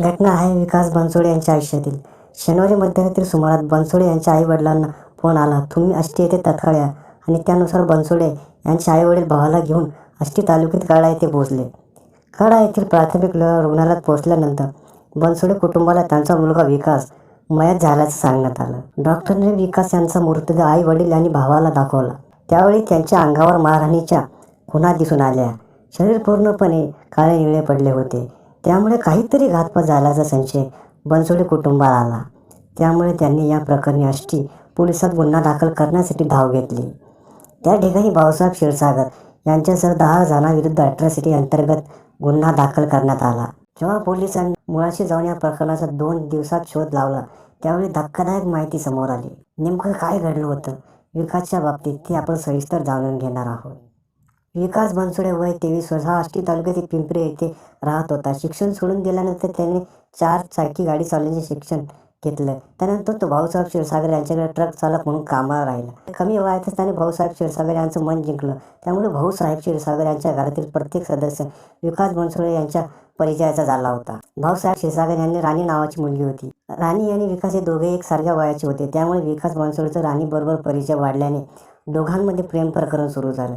घटना आहे विकास बनसोडे यांच्या आयुष्यातील. शनिवारी मध्यरात्री सुमारात बनसोडे यांच्या आई वडिलांना फोन आला तुम्ही आष्टी येथे तत्काळ या आणि त्यानुसार बनसोडे यांचे आई वडील भावाला घेऊन आष्टी तालुक्यात कडा येथे पोहोचले. कडा येथील प्राथमिक ल- रुग्णालयात पोहोचल्यानंतर बनसोडे कुटुंबाला त्यांचा मुलगा विकास मयत झाल्याचं सांगण्यात आलं. डॉक्टरने विकास यांचा मृतदेह आई वडील आणि भावाला दाखवला. त्यावेळी त्यांच्या अंगावर मारहाणीच्या खुणा दिसून आल्या. शरीर पूर्णपणे काळे निळे पडले होते. त्यामुळे काहीतरी घातपात झाल्याचा संशय. बनसोडे कुटुंबाला आला. त्यामुळे त्यांनी या प्रकरणी आष्टी पोलिसात गुन्हा दाखल करण्यासाठी धाव घेतली. त्या ठिकाणी भाऊसाहेब क्षीरसागर यांच्यासह दहा जणांविरुद्ध अट्रॉसिटी अंतर्गत गुन्हा दाखल करण्यात आला. जेव्हा पोलिसांनी मुळाशी जाऊन या प्रकरणाचा दोन दिवसात शोध लावला त्यावेळी धक्कादायक माहिती समोर आली. नेमकं काय घडलं होतं? विकासच्या बाबतीत ते आपण सविस्तर जाणून घेणार आहोत. विकास बनसोडे वय तेवीस वर्ष. हा आष्टी तालुक्यातील पिंपरी येथे राहत होता. शिक्षण सोडून दिल्यानंतर त्याने चार चाकी गाडी चालवण्याचे शिक्षण घेतलं. त्यानंतर तो भाऊसाहेब क्षीरसागर यांच्याकडे ट्रक चालक म्हणून कामाला राहिला. कमी वयातच त्याने भाऊसाहेब क्षीरसागर यांचं मन जिंकलं. त्यामुळे भाऊसाहेब क्षीरसागर यांच्या घरातील प्रत्येक सदस्य विकास बनसोडे यांच्या परिचयाचा झाला होता. भाऊसाहेब क्षीरसागर यांनी राणी नावाची मुलगी होती. राणी आणि विकास हे दोघे एक सारख्या वयाचे होते. त्यामुळे विकास बनसोडेचं राणीबरोबर परिचय वाढल्याने दोघांमध्ये प्रेम प्रकरण सुरू झालं.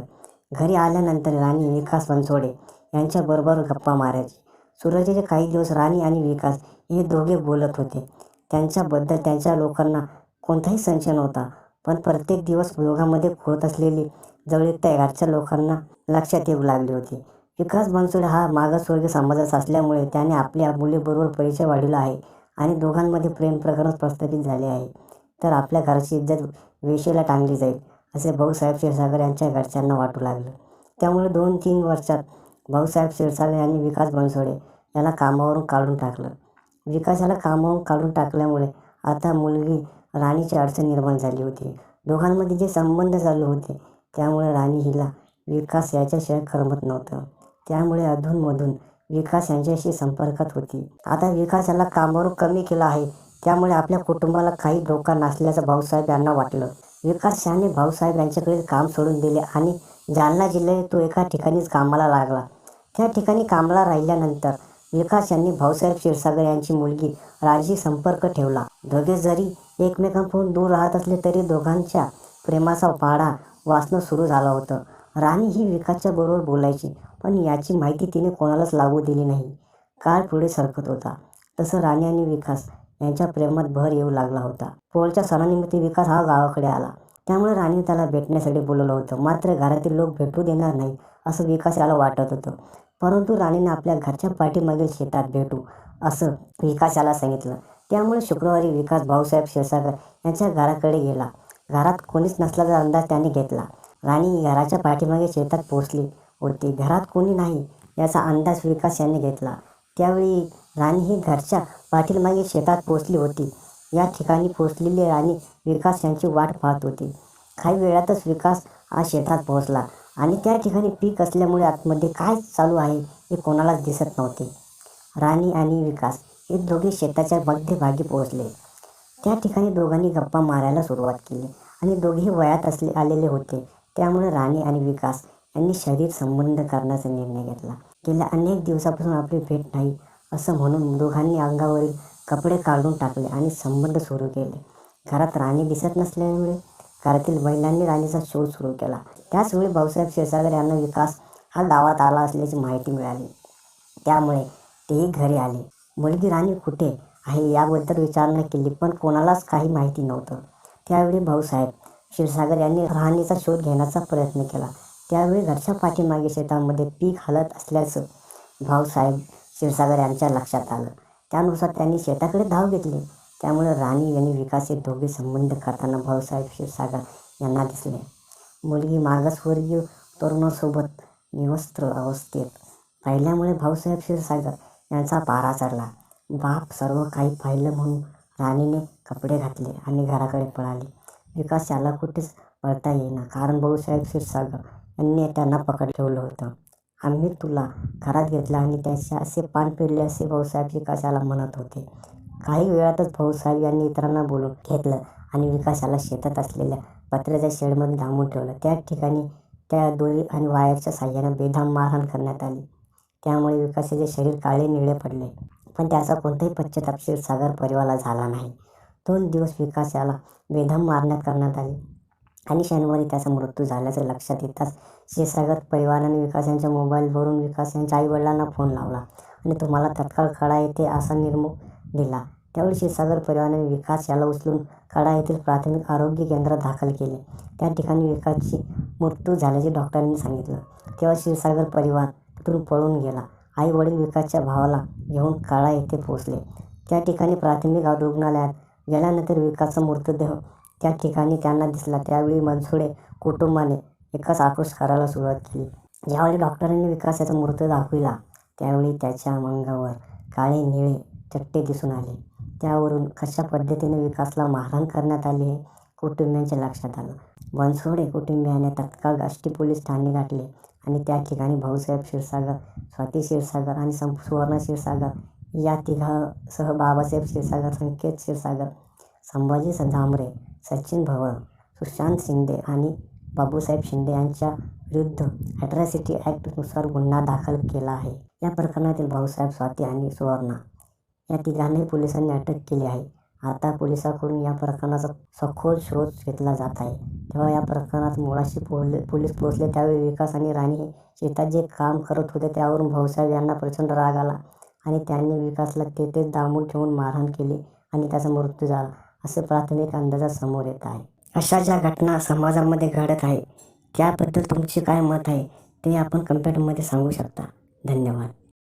घरी आल्यानंतर राणी विकास बनसोडे यांच्याबरोबर गप्पा मारायची. सुरुवातीचे काही दिवस राणी आणि विकास हे दोघे बोलत होते. त्यांच्याबद्दल त्यांच्या लोकांना कोणताही संशय नव्हता पण प्रत्येक दिवस योगामध्ये होत असलेली जवळीकता घरच्या लोकांना लक्षात येऊ लागली होती. विकास बनसोडे हा मागासवर्गीय समाजाचा असल्यामुळे त्याने आपल्या मुलीबरोबर परिचय वाढवला आहे आणि दोघांमध्ये प्रेम प्रकरण प्रस्थापित झाले आहे. तर आपल्या घराची इज्जत वेशीला टांगली जाईल. असे भाऊसाहेब क्षीरसागर यांच्या घरच्यांना वाटू लागलं. त्यामुळे दोन तीन वर्षात भाऊसाहेब क्षीरसागर यांनी विकास बनसोडे याला कामावरून काढून टाकलं. विकासाला कामावरून काढून टाकल्यामुळे आता मुलगी राणीची अडचण निर्माण झाली होती. दोघांमध्ये जे संबंध चालू होते त्यामुळे राणी हिला विकास याच्याशिवाय करमत नव्हतं. त्यामुळे अधूनमधून विकास यांच्याशी संपर्कात होती. आता विकास याला कामावरून कमी केलं आहे त्यामुळे आपल्या कुटुंबाला काही धोका नसल्याचं भाऊसाहेब यांना वाटलं. विकास शहाने भाऊसाहेब यांच्याकडे काम सोडून दिले आणि जालना जिल्ह्यात तो एका ठिकाणीच कामाला लागला. त्या ठिकाणी कामाला राहिल्यानंतर विकास यांनी भाऊसाहेब क्षीरसागर यांची मुलगी राजी संपर्क ठेवला. दोघे जरी एकमेकांपासून दूर राहत असले तरी दोघांच्या प्रेमाचा पाडा वाचणं सुरू झालं होतं. राणी ही विकासच्या बरोबर बोलायची पण याची माहिती तिने कोणालाच लागू दिली नाही. काळ पुढे सरकत होता. तसं राणी आणि विकास यांच्या प्रेमात भर येऊ लागला होता. पोळच्या सणानिमित्त विकास हा गावाकडे आला. त्यामुळे राणी त्याला भेटण्यासाठी बोलवलं होतं. मात्र घरातील लोक भेटू देणार नाही असं विकास याला वाटत होतं. परंतु राणीने आपल्या घरच्या पाठीमागील शेतात भेटू असं विकास याला सांगितलं. त्यामुळे शुक्रवारी विकास भाऊसाहेब क्षीरसागर यांच्या घराकडे गेला. घरात कोणीच नसल्याचा अंदाज त्याने घेतला. राणी घराच्या पाठीमागे शेतात पोचली होती. घरात कोणी नाही याचा अंदाज विकास यांनी घेतला. त्यावेळी राणी ही घरच्या पाठीमागे शेतात पोचली होती. या ठिकाणी पोचलेली राणी विकास यांची वाट पाहत होती. काही वेळातच विकास हा शेतात पोहोचला आणि त्या ठिकाणी पीक असल्यामुळे आतमध्ये काय चालू आहे हे कोणालाच दिसत नव्हते. राणी आणि विकास हे दोघे शेताच्या मध्यभागी पोहोचले. त्या ठिकाणी दोघांनी गप्पा मारायला सुरुवात केली आणि दोघेही वयात असले आलेले होते. त्यामुळे राणी आणि विकास यांनी शरीर संबंध करण्याचा निर्णय घेतला. गेल्या अनेक दिवसापासून आपली भेट नाही असं म्हणून दोघांनी अंगावरील कपडे काढून टाकले आणि संबंध सुरू केले. घरात राणी दिसत नसल्यामुळे घरातील महिलांनी राणीचा शोध सुरू केला. त्याचवेळी भाऊसाहेब क्षीरसागर यांना विकास हा गावात आला असल्याची माहिती मिळाली. त्यामुळे तेही घरी आले. मुलगी राणी कुठे आहे याबद्दल विचारणा केली पण कोणालाच काही माहिती नव्हतं. त्यावेळी भाऊसाहेब क्षीरसागर यांनी राणीचा शोध घेण्याचा प्रयत्न केला. त्यावेळी घरच्या पाठीमागे शेतामध्ये पीक हलत असल्याचं भाऊसाहेब क्षीरसागर यांच्या लक्षात आलं. त्यानुसार त्यांनी शेताकडे धाव घेतली. त्यामुळे राणी आणि विकास हे दोघे संबंध करताना भाऊसाहेब क्षीरसागर यांना दिसले. मुलगी मागासवर्गीय तरुणासोबत निवस्त्र अवस्थेत पाहिल्यामुळे भाऊसाहेब क्षीरसागर यांचा पारा चढला. बाप सर्व काही पाहिलं म्हणून राणीने कपडे घातले आणि घराकडे पळाली. विकास याला कुठेच पळता येईना. कारण भाऊसाहेब क्षीरसागर यांनी त्यांना पकड ठेवलं होतं. आम्ही तुला घरात घेतला आणि त्याचे असे पान पिळले असे भाऊसाहेब विकासाला म्हणत होते. काही वेळातच भाऊसाहेब यांनी इतरांना बोलून घेतलं आणि विकासाला शेतात असलेल्या पत्र्याच्या शेडमध्ये धांबून ठेवलं. त्या ठिकाणी त्या दोरी आणि वायरच्या साह्यानं बेधाम मारहाण करण्यात आली. त्यामुळे विकासाचे शरीर काळे निळे पडले. पण त्याचा कोणताही पश्चाताप सागर परिवाराला झाला नाही. दोन दिवस विकास याला मारण्यात करण्यात आली. आणि शनिवारी त्याचा मृत्यू झाल्याचे लक्षात येताच क्षीरसागर परिवाराने विकास यांच्या मोबाईलवरून विकास यांच्या आईवडिलांना फोन लावला आणि तुम्हाला तत्काळ कडा येथे असा निर्मुख दिला. त्यावेळी क्षीरसागर परिवाराने विकास याला उचलून कडा येथील प्राथमिक आरोग्य केंद्रात दाखल केले. त्या ठिकाणी विकासची मृत्यू झाल्याचे डॉक्टरांनी सांगितलं. तेव्हा क्षीरसागर परिवार तिथून पळून गेला. आई वडील विकासच्या भावाला घेऊन काळा येथे पोहोचले. त्या ठिकाणी प्राथमिक रुग्णालयात गेल्यानंतर विकासचा मृतदेह त्या ठिकाणी त्यांना दिसला. त्यावेळी मनसुडे कुटुंबाने एकच आक्रोश करायला सुरुवात केली. ज्यावेळी डॉक्टरांनी विकासाचा मृत्यू दाखविला त्यावेळी त्याच्या अंगावर काळे निळे चट्टे दिसून आले. त्यावरून कशा पद्धतीने विकासला मारहाण करण्यात आली हे कुटुंबियांच्या लक्षात आलं. बनसोडे कुटुंबियाने तत्काळ गाष्टी पोलीस ठाणे गाठले आणि त्या ठिकाणी भाऊसाहेब क्षीरसागर स्वाती क्षीरसागर आणि सं सुवर्ण क्षीरसागर या तिघासह बाबासाहेब क्षीरसागर संकेत क्षीरसागर संभाजी झांबरे सचिन भवळ सुशांत शिंदे आणि बाबूसाहेब शिंदे यांच्या विरुद्ध ॲट्रॉसिटी ॲक्टनुसार गुन्हा दाखल केला आहे. या प्रकरणातील भाऊसाहेब स्वाती आणि सुवर्णा या तिघांनाही पोलिसांनी अटक केली आहे. आता पोलिसांकडून या प्रकरणाचा सखोल शोध घेतला जात आहे. तेव्हा या प्रकरणात मुळाशी पोहले पोलीस पोहोचले. त्यावेळी विकास आणि राणी शेतात जे काम करत होते त्यावरून भाऊसाहेब यांना प्रचंड राग आला आणि त्यांनी विकासला तेथेच दामून ठेवून मारहाण केली आणि त्याचा मृत्यू झाला. असे प्राथमिक अंदाजात समोर येत आहे. अशा ज्या घटना समाजामध्ये घडत आहे त्याबद्दल तुमचे काय मत आहे ते आपण कमेंटमध्ये सांगू शकता. धन्यवाद.